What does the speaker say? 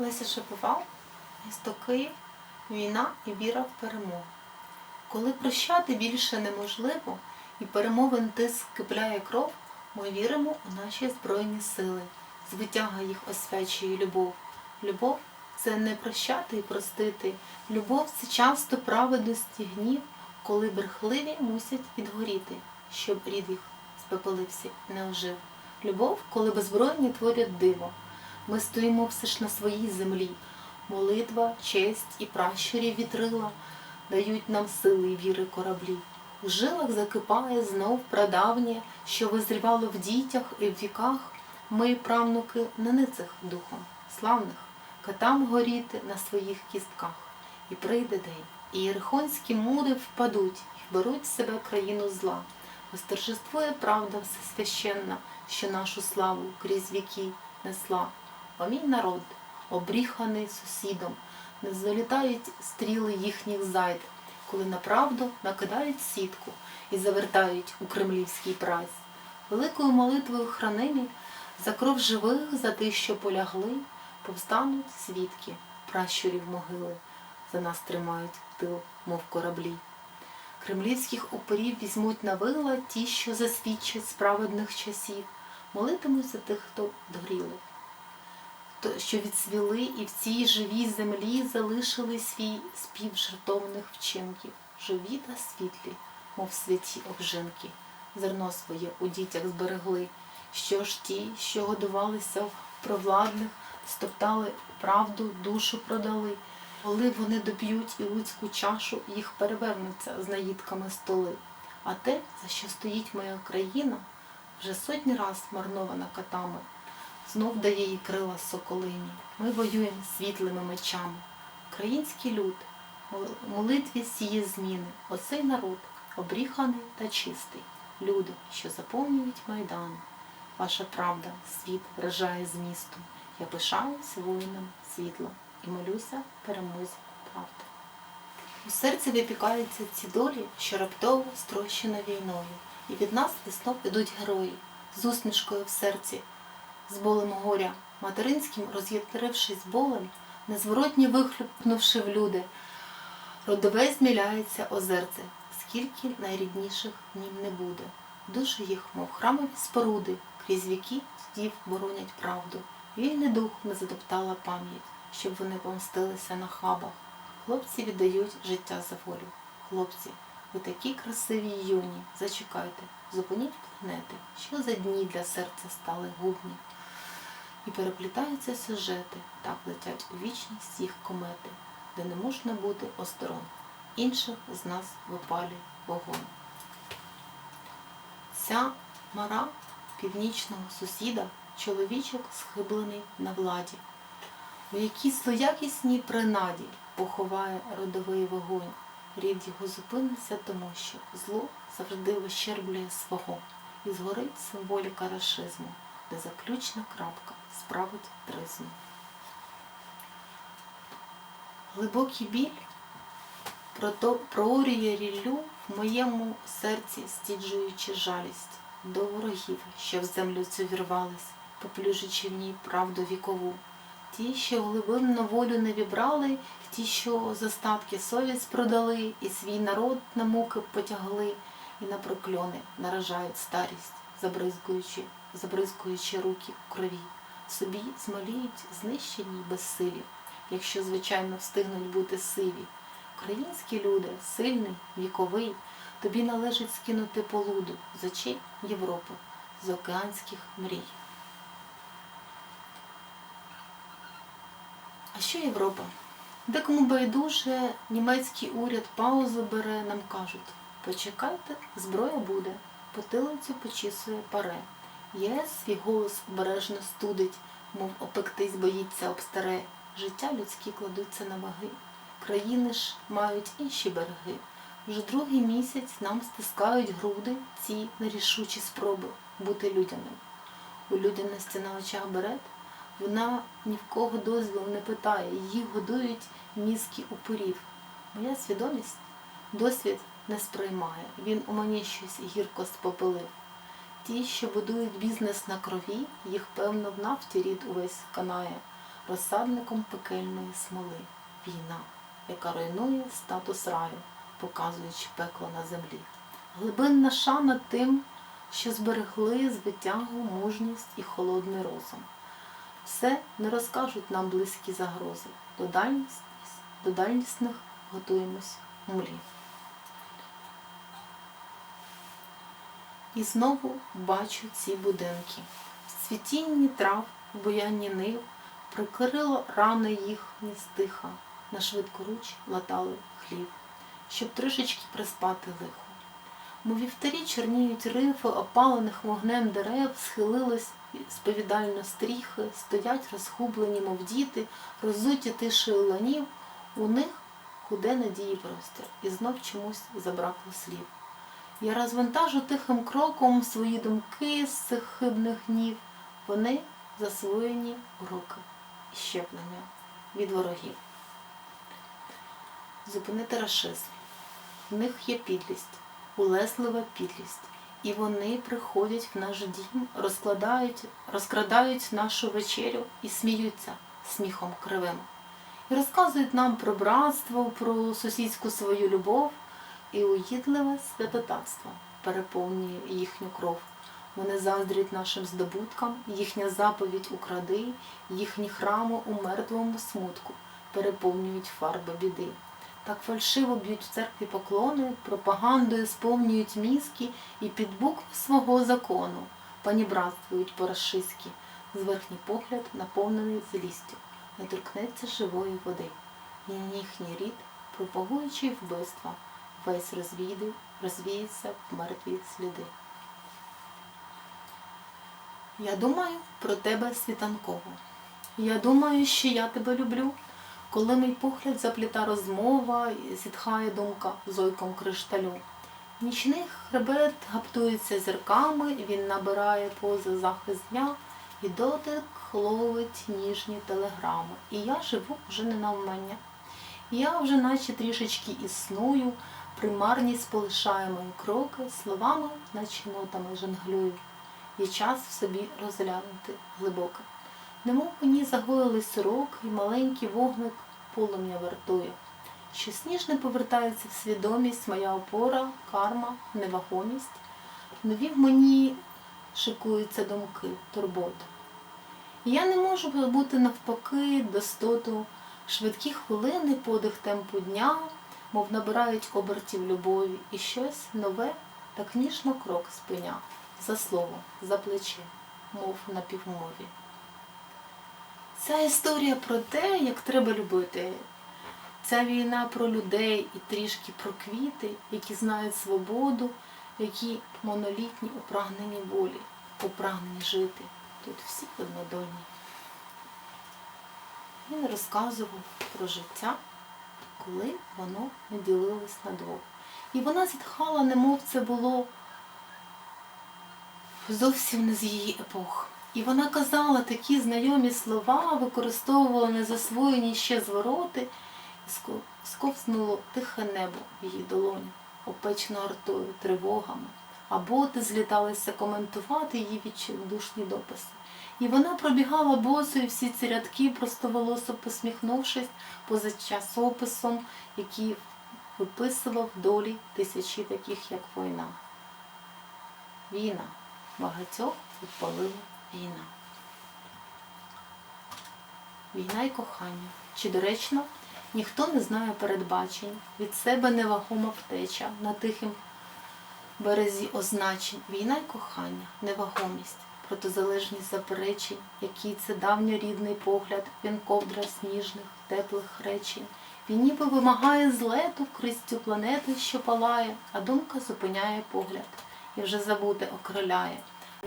Леся Шаповал, місто Київ, війна і віра в перемогу. Коли прощати більше неможливо і перемовин тиск кипляє кров, ми віримо у наші збройні сили. Звитяга їх освячує любов. Любов це не прощати і простити. Любов це часто праведності гнів, коли брехливі мусять відгоріти, щоб рід їх спепелився не ожив. Любов, коли беззбройні творять диво. Ми стоїмо все ж на своїй землі. Молитва, честь і пращурів вітрила дають нам сили і віри кораблі. У жилах закипає знов прадавнє, що визрівало в дітях і в віках. Ми, правнуки, на ницих духом, славних, катам горіти на своїх кістках. І прийде день, і єрихонські мури впадуть, і беруть в себе країну зла. Восторжествує правда всесвященна, що нашу славу крізь віки несла. О мій народ, обріханий сусідом, не залітають стріли їхніх зайд, коли на правду накидають сітку і завертають у кремлівський прайс. Великою молитвою хранимі за кров живих, за тих, що полягли, повстануть свідки, пращурів могили, за нас тримають тил, мов кораблі. Кремлівських упорів візьмуть на вила ті, що засвідчать справедних часів, молитимуть за тих, хто догріли, що відсвіли і в цій живій землі залишили свій спів жертовних вчинків, живі та світлі, мов святі обжинки, зерно своє у дітях зберегли, що ж ті, що годувалися в провладних, стоптали правду, душу продали. Коли вони доб'ють і луцьку чашу, їх перевернуться з наїдками столи. А те, за що стоїть моя країна, вже сотні раз марнована катами, знов дає їй крила соколині. Ми воюємо світлими мечами. Український люд, молитві сіє зміни. Оцей народ обріханий та чистий. Люди, що заповнюють майдани. Ваша правда, світ вражає змістом. Я пишаюсь воїнам світла і молюся перемозі правди. У серці випікаються ці долі, що раптово строщена війною, і від нас веснов ідуть герої з усмішкою в серці, з болем горя, материнським роз'ятрившись болем, незворотні вихлюпнувши в люди, родове зміляється озерце, скільки найрідніших нім не буде. Душі їх, мов храмові споруди, крізь віки дів боронять правду. Вільний дух не затоптала пам'ять, щоб вони помстилися на хабах. Хлопці віддають життя за волю. Хлопці, ви такі красиві й юні. Зачекайте, зупиніть планети, що за дні для серця стали губні. І переплітаються сюжети, так летять у вічність їх комети, де не можна бути осторонь. Інших з нас випалює вогонь. Ця мара північного сусіда чоловічок схиблений на владі, у якій злоякісній принаді поховає родовий вогонь. Рід його зупиниться, тому що зло завжди вищерблює свого і згорить символіка рашизму, де заключна крапка справить тризну. Глибокий біль проорює ріллю в моєму серці, стіджуючи жалість до ворогів, що в землю цю вірвались, поплюжучи в ній правду вікову. Ті, що глибинно волю не вібрали, ті, що за статки совість продали, і свій народ на муки потягли, і на прокльони наражають старість, забризкуючи, забризкуючи руки у крові. Собі змаліють знищені й безсилі, якщо, звичайно, встигнуть бути сиві. Українські люди, сильний, віковий, тобі належить скинути полуду з очей Європи, з океанських мрій. А що Європа? Декому байдуже німецький уряд паузу бере, нам кажуть, почекайте, зброя буде, потилицю почісує паре. ЄС свій голос обережно студить, мов опектись боїться об старе. Життя людські кладуться на ваги. Країни ж мають інші береги. Вже другий місяць нам стискають груди ці нерішучі спроби бути людяним. У людяності на очах берет, вона ні в кого дозвіл не питає, її годують мізки упорів. Моя свідомість досвід не сприймає, він у мені щось гірко спопилив. Ті, що будують бізнес на крові, їх певно в нафті рід увесь канає. розсадником пекельної смоли. Війна, яка руйнує статус раю, показуючи пекло на землі. Глибинна шана тим, що зберегли звитягу, мужність і холодний розум. Все не розкажуть нам близькі загрози. До дальність, готуємось млі. І знову бачу ці будинки. Цвітінні трав, буянні нив, прикрило рани їх стиха, на швидкоруч латали хлів, щоб трішечки приспати лихо. Мов вівтарі чорніють рифи, опалених вогнем дерев, схилились сповідально стріхи, стоять розхублені, мов діти, розуті тишею ланів, у них худе надії простір, і знов чомусь забракло слів. Я розвантажу тихим кроком свої думки з цих хибних днів. Вони засвоєні уроки і щеплення від ворогів. Зупинити рашизм. В них є підлість, улеслива підлість. І вони приходять в наш дім, розкладають, розкрадають нашу вечерю і сміються сміхом кривим. І розказують нам про братство, про сусідську свою любов, і уїдливе святотатство переповнює їхню кров. Вони заздрять нашим здобуткам, їхня заповідь укради, їхні храми у мертвому смутку переповнюють фарби біди. Так фальшиво б'ють в церкві поклони, пропагандою сповнюють мізки і під букву свого закону панібратствують по-рашистськи, зверхній погляд наповнений злістю, не торкнеться живої води. І їхній рід, пропагуючи вбивства, весь розвійде, розвіється в мертві сліди. Я думаю про тебе світанково. Я думаю, що я тебе люблю. Коли мій погляд запліта розмова, і зітхає думка зойком кришталю. Нічний хребет гаптується зірками, він набирає поза захист дня, і дотик ловить ніжні телеграми. І я живу вже не навмання. Я вже наче трішечки існую, примарність полишає мої кроки, словами, наче нотами жонглюю. Є час в собі розглянути глибоке. Немов мені загоїлись роки, і маленький вогник полум'я вартує. Що сніжне повертається в свідомість, моя опора, карма, невагомість. Нові в мені шикуються думки, турбота. І я не можу бути навпаки достоту, швидкі хвилини, подих темпу дня, мов набирають обертів любові, і щось нове, так ніжно крок спиня, за слово, за плече, мов на півмові. Ця історія про те, як треба любити. Ця війна про людей і трішки про квіти, які знають свободу, які монолітні у прагненні волі, у прагненні жити. Тут всі однодольні. Він розказував про життя, коли воно не ділилось на двох. І вона зітхала, немов це було зовсім не з її епох. І вона казала такі знайомі слова, використовувала незасвоєні ще звороти, і сковзнуло тихе небо в її долоні, опечено артою, тривогами, а боти зліталися коментувати її відчайдушні дописи. І вона пробігала босою всі ці рядки, простоволосо посміхнувшись поза часописом, який виписував долі тисячі таких, як війна. Війна багатьох відпалила війна. Війна і кохання. Чи доречно, ніхто не знає передбачень, від себе невагома втеча на тихим березі означень. Війна й кохання, невагомість, протизалежність заперечень, який це давньорідний погляд, він ковдра сніжних, теплих речень. Він ніби вимагає злету кристю планети, що палає, а думка зупиняє погляд і вже забуте окриляє.